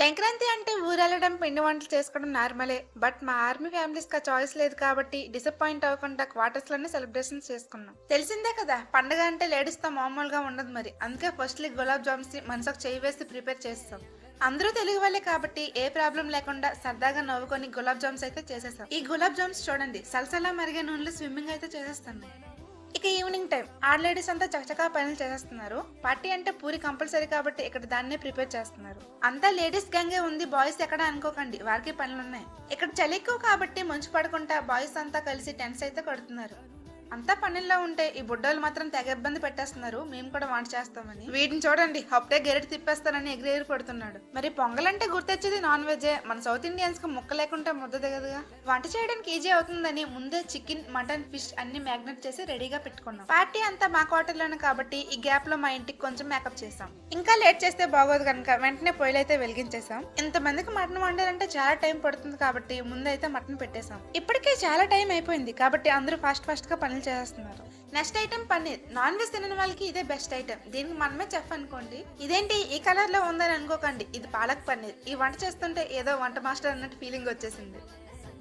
సంక్రాంతి అంటే ఊరెళ్ళడం పిండి వంటలు చేసుకోవడం నార్మలే. బట్ మా ఆర్మీ ఫ్యామిలీస్కి చాయిస్ లేదు కాబట్టి డిసప్పాయింట్ అవ్వకుండా క్వార్టర్స్లోనే సెలబ్రేషన్స్ చేసుకున్నాం. తెలిసిందే కదా పండగ అంటే లేడీస్తో మామూలుగా ఉండదు మరి. అందుకే ఫస్ట్లీ గులాబ్ జామ్స్ మనసుకు చేయి వేసి ప్రిపేర్ చేస్తాం. అందరూ తెలుగు వాళ్ళే కాబట్టి ఏ ప్రాబ్లం లేకుండా సరదాగా నవ్వుకొని గులాబ్ జామ్స్ అయితే చేసేస్తాం ఈ గులాబ్ జామ్స్ చూడండి సలసలా మరిగే నూనెలో స్విమ్మింగ్ అయితే చేసేస్తాను. ఇక ఈవినింగ్ టైం ఆ లేడీస్ అంతా చకచకా పనులు చేసేస్తున్నారు. పార్టీ అంటే పూరి కంపల్సరీ కాబట్టి ఇక్కడ దాన్నే ప్రిపేర్ చేస్తున్నారు. అంతా లేడీస్ గ్యాంగే ఉంది. బాయ్స్ ఎక్కడ అనుకోకండి. వారికి పనులు ఉన్నాయి ఇక్కడ చలి ఎక్కువ కాబట్టి మంచు పడకుండా బాయ్స్ అంతా కలిసి టెన్స్ అయితే కడుతున్నారు. అంతా పనుల్లో ఉంటే ఈ బుడ్డోళ్ళు మాత్రం తెగ ఇబ్బంది పెట్టేస్తున్నారు. మేము కూడా వంట చేస్తామని. వీటిని చూడండి అప్పుడే గెరటి తిప్పేస్తానని ఎగిరెగిరి పడుతున్నాడు మరి పొంగలంటే గుర్తొచ్చేది నాన్ వెజే మన సౌత్ ఇండియన్స్కు ముక్క లేకుండా ముద్ద దిగదుగా వంట చేయడానికి ఈజీ అవుతుందని ముందే చికెన్ మటన్ ఫిష్ అన్ని మ్యాగ్నెట్ చేసి రెడీగా పెట్టుకున్నాం. పార్టీ అంతా మా క్వార్టర్లోనే కాబట్టి ఈ గ్యాప్లో మా ఇంటికి కొంచెం మేకప్ చేసాం ఇంకా లేట్ చేస్తే బాగోదు కనుక వెంటనే పొయ్యిలు అయితే వెలిగించేసాం ఇంతమందికి మటన్ వండాలంటే చాలా టైం పడుతుంది కాబట్టి ముందైతే మటన్ పెట్టేసాం ఇప్పటికే చాలా టైం అయిపోయింది కాబట్టి అందరూ ఫాస్ట్ ఫాస్ట్గా పనులు చేస్తున్నారు. Next item paneer. Non veg తినని వాళ్ళకి ఇదే బెస్ట్ ఐటమ్ దీనికి మనమే చెఫ్ అనుకోండి. ఇదేంటి? ఈ కలర్లో ఉందని అనుకోకండి. ఇది పాలక్ పన్నీర్. ఈ వంట చేస్తుంటే ఏదో వంట మాస్టర్ అన్నట్టు ఫీలింగ్ వచ్చేసింది.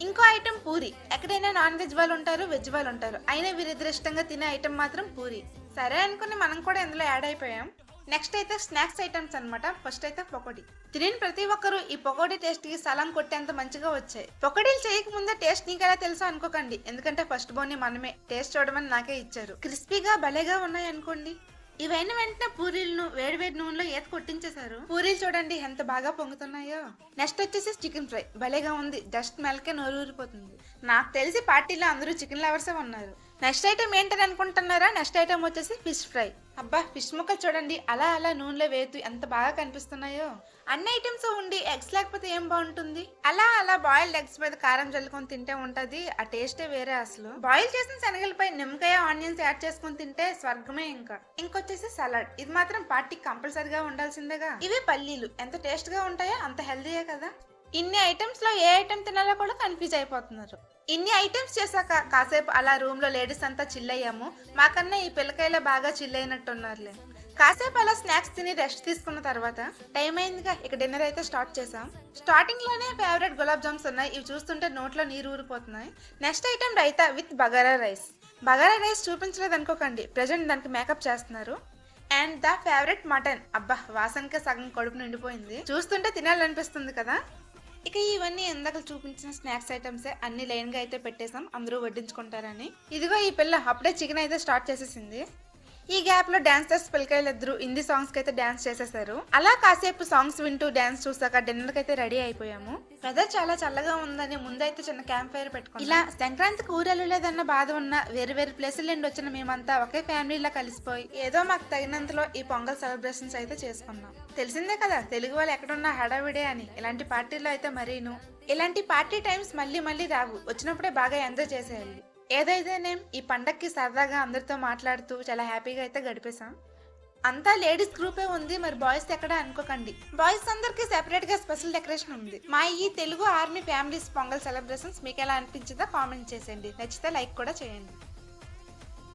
ఇంకో ఐటమ్ పూరి. ఎక్కడైనా నాన్ వెజ్ వాళ్ళు ఉంటారు వెజ్ వాళ్ళు ఉంటారు. అయినా వీరిద్దరు ఇష్టంగా తినే ఐటమ్ మాత్రం పూరి. సరే అనుకుని మనం కూడా ఇందులో యాడ్ అయిపోయాం. నెక్స్ట్ అయితే స్నాక్స్ ఐటమ్స్ అనమాట ఫస్ట్ అయితే పకోడీ. తినిన ప్రతి ఒక్కరూ ఈ పకోడీ టేస్ట్కి సలాం కొట్టేంత మంచిగా వచ్చాయి. పొకోడీలు చేయక ముందే టేస్ట్ నీకు ఎలా తెలుసా అనుకోకండి. ఎందుకంటే ఫస్ట్ బోని మనమే టేస్ట్ చూడమని నాకే ఇచ్చారు. క్రిస్పీగా భలేగా ఉన్నాయి అనుకోండి. ఇవైన వెంటనే పూరీలను వేడి వేడి నూనెలో ఈత కొట్టించేశారు. పూరీలు చూడండి ఎంత బాగా పొంగుతున్నాయో. నెక్స్ట్ వచ్చేసి చికెన్ ఫ్రై భలేగా ఉంది. జస్ట్ మెల్కే నోరు ఊరిపోతుంది నాకు తెలిసి పార్టీలో అందరూ చికెన్ లవర్సే ఉన్నారు. నెక్స్ట్ ఐటమ్ ఏంటని అనుకుంటున్నారా? నెక్స్ట్ ఐటమ్ వచ్చేసి ఫిష్ ఫ్రై అబ్బా ఫిష్ ముక్కలు చూడండి. అలా అలా నూనెలో వేతూ ఎంత బాగా కనిపిస్తున్నాయో. అన్ని ఐటమ్స్ ఉండి ఎగ్స్ లేకపోతే ఏం బాగుంటుంది? అలా అలా బాయిల్డ్ ఎగ్స్ మీద కారం జల్లుకొని తింటే ఉంటది. ఆ టేస్టే వేరే అసలు. బాయిల్ చేసిన శనగలపై నిమ్మకాయ ఆనియన్స్ యాడ్ చేసుకొని తింటే స్వర్గమే ఇంకా. ఇంకొచ్చేసి సలాడ్. ఇది మాత్రం పార్టీకి కంపల్సరిగా ఉండాల్సిందేగా. ఇవి పల్లీలు. ఎంత టేస్ట్గా ఉంటాయో అంత హెల్దీయే కదా. ఇన్ని ఐటమ్స్లో ఏ ఐటమ్ తినాలో కూడా కన్ఫ్యూజ్ అయిపోతున్నారు. ఇన్ని ఐటమ్స్ చేశాక కాసేపు అలా రూమ్లో లేడీస్ అంతా చిల్లయ్యాము మాకన్నా ఈ పిల్లకాయలే బాగా చిల్లైనట్టున్నారులే కాసేపు అలా స్నాక్స్ తిని రెస్ట్ తీసుకున్న తర్వాత టైం అయిందిగా ఇక డిన్నర్ అయితే స్టార్ట్ చేసాం స్టార్టింగ్లోనే ఫేవరెట్ గులాబ్ జామ్స్ ఉన్నాయి. ఇవి చూస్తుంటే నోట్లో నీరు ఊరిపోతున్నాయి. Next item raita with bagara rice. Bagara rice చూపించలేదు అనుకోకండి. ప్రజెంట్ దానికి మేకప్ చేస్తున్నారు. అండ్ ద ఫేవరెట్ మటన్ అబ్బా వాసనకే సగం కడుపు నిండిపోయింది. చూస్తుంటే తినాలనిపిస్తుంది కదా? ఇక ఇవన్నీ ఇందాక చూపించిన స్నాక్స్ ఐటమ్స్ అన్ని లైన్గా అయితే పెట్టేసాం అందరూ వడ్డించుకుంటారని. ఇదిగో ఈ పిల్ల అప్పుడే చికెన్ అయితే స్టార్ట్ చేసేసింది. ఈ గ్యాప్లో డాన్సర్స్ పిల్లకాయలిద్దరు హిందీ సాంగ్స్కి అయితే డాన్స్ చేసేసారు. అలా కాసేపు సాంగ్స్ వింటూ డాన్స్ చూసాక డిన్నర్కి అయితే రెడీ అయిపోయాము. వెదర్ చాలా చల్లగా ఉందని ముందైతే చిన్న క్యాంప్ ఫైర్ పెట్టుకుని ఇలా సంక్రాంతికి ఊరెళ్ళలేదన్న బాధ ఉన్న వేరు వేరు ప్లేసుల నుండి వచ్చిన మేమంతా ఒకే ఫ్యామిలీలా కలిసిపోయి ఏదో మాకు తగినంతలో ఈ పొంగల్ సెలబ్రేషన్స్ అయితే చేసుకున్నాం. తెలిసిందే కదా తెలుగు వాళ్ళు ఎక్కడున్నా హడావిడే అని. ఇలాంటి పార్టీలో అయితే మరీను. ఇలాంటి పార్టీ టైమ్స్ మళ్ళీ మళ్ళీ రావు. వచ్చినప్పుడే బాగా ఎంజాయ్ చేసేయాలి. ఏదైతేనేం ఈ పండక్కి సరదాగా అందరితో మాట్లాడుతూ చాలా హ్యాపీగా అయితే గడిపేశాం. అంతా లేడీస్ గ్రూపే ఉంది మరి బాయ్స్ ఎక్కడ అనుకోకండి. బాయ్స్ అందరికి సెపరేట్గా స్పెషల్ డెకరేషన్ ఉంది. మా ఈ Telugu army families Pongal celebrations మీకు ఎలా అనిపించిందో కామెంట్ చేసేయండి. నచ్చితే లైక్ కూడా చేయండి.